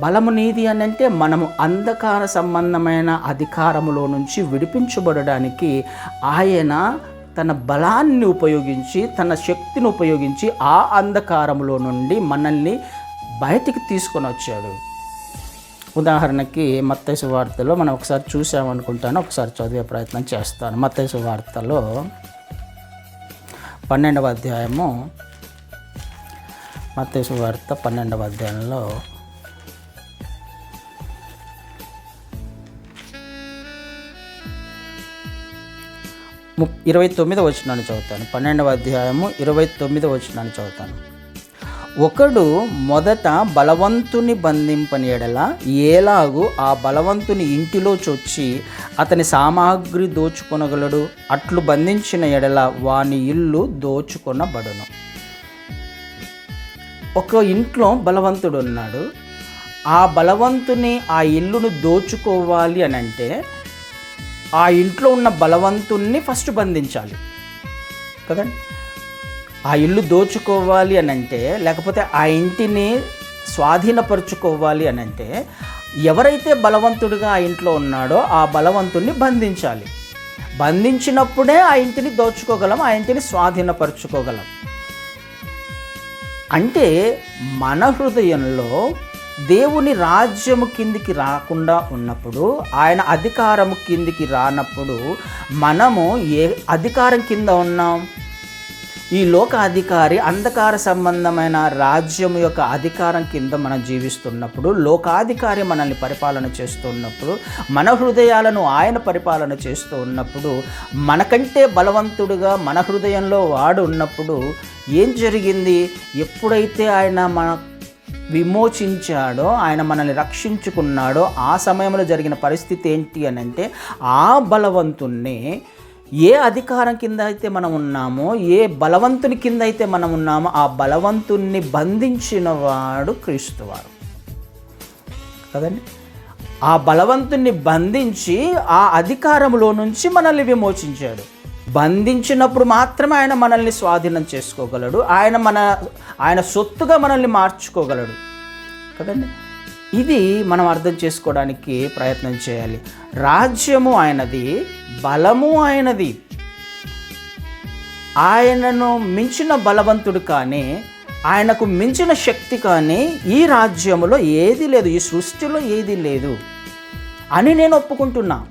బలము నీది అని అంటే మనము అంధకార సంబంధమైన అధికారములో నుంచి విడిపించబడడానికి ఆయన తన బలాన్ని ఉపయోగించి తన శక్తిని ఉపయోగించి ఆ అంధకారములో నుండి మనల్ని బయటికి తీసుకొని వచ్చాడు. ఉదాహరణకి మత్తైసు వార్తలో మనం ఒకసారి చూసామనుకుంటాను ఒకసారి చదివే ప్రయత్నం చేస్తాను. మత్తైసు వార్తలో పన్నెండవ అధ్యాయము మత్తైసు వార్త పన్నెండవ అధ్యాయంలో ము ఇరవై తొమ్మిది వచ్చినాన్ని చదువుతాను. పన్నెండవ అధ్యాయము ఇరవై తొమ్మిది వచ్చినాన్ని చదువుతాను. ఒకడు మొదట బలవంతుని బంధింపని ఎడల ఏలాగు ఆ బలవంతుని ఇంటిలో చొచ్చి అతని సామాగ్రి దోచుకొనగలడు. అట్లు బంధించిన ఎడల వాని ఇల్లు దోచుకొనబడును. ఒక ఇంట్లో బలవంతుడు ఉన్నాడు ఆ బలవంతుని ఆ ఇల్లును దోచుకోవాలి అని అంటే ఆ ఇంట్లో ఉన్న బలవంతుణ్ణి ఫస్ట్ బంధించాలి. కదండి? ఆ ఇల్లు దోచుకోవాలి అని అంటే లేకపోతే ఆ ఇంటిని స్వాధీనపరుచుకోవాలి అని అంటే ఎవరైతే బలవంతుడిగా ఆ ఇంట్లో ఉన్నాడో ఆ బలవంతుణ్ణి బంధించాలి. బంధించినప్పుడే ఆ ఇంటిని దోచుకోగలం ఆ ఇంటిని స్వాధీనపరుచుకోగలం. అంటే మన హృదయంలో దేవుని రాజ్యము కిందికి రాకుండా ఉన్నప్పుడు ఆయన అధికారము కిందికి రానప్పుడు మనము ఏ అధికారం కింద ఉన్నాం? ఈ లోక అధికారి అంధకార సంబంధమైన రాజ్యం యొక్క అధికారం కింద మనం జీవిస్తున్నప్పుడు లోకాధికారి మనల్ని పరిపాలన చేస్తున్నప్పుడు మన హృదయాలను ఆయన పరిపాలన చేస్తూ ఉన్నప్పుడు మనకంటే బలవంతుడుగా మన హృదయంలో వాడు ఉన్నప్పుడు ఏం జరిగింది? ఎప్పుడైతే ఆయన మన విమోచించాడో ఆయన మనల్ని రక్షించుకున్నాడో ఆ సమయంలో జరిగిన పరిస్థితి ఏంటి అని అంటే ఆ బలవంతుణ్ణి ఏ అధికారం కింద అయితే మనం ఉన్నామో ఏ బలవంతుని కింద అయితే మనం ఉన్నామో ఆ బలవంతుణ్ణి బంధించిన వాడు క్రీస్తువారు కదండి? ఆ బలవంతుణ్ణి బంధించి ఆ అధికారంలో నుంచి మనల్ని విమోచించాడు. బంధించినప్పుడు మాత్రమే ఆయన మనల్ని స్వాధీనం చేసుకోగలడు. ఆయన మన ఆయన సొత్తుగా మనల్ని మార్చుకోగలడు. కదండి? ఇది మనం అర్థం చేసుకోవడానికి ప్రయత్నం చేయాలి. రాజ్యము ఆయనది బలము ఆయనది. ఆయనను మించిన బలవంతుడు కానీ ఆయనకు మించిన శక్తి కానీ ఈ రాజ్యములో ఏది లేదు ఈ సృష్టిలో ఏది లేదు అని నేను ఒప్పుకుంటున్నా.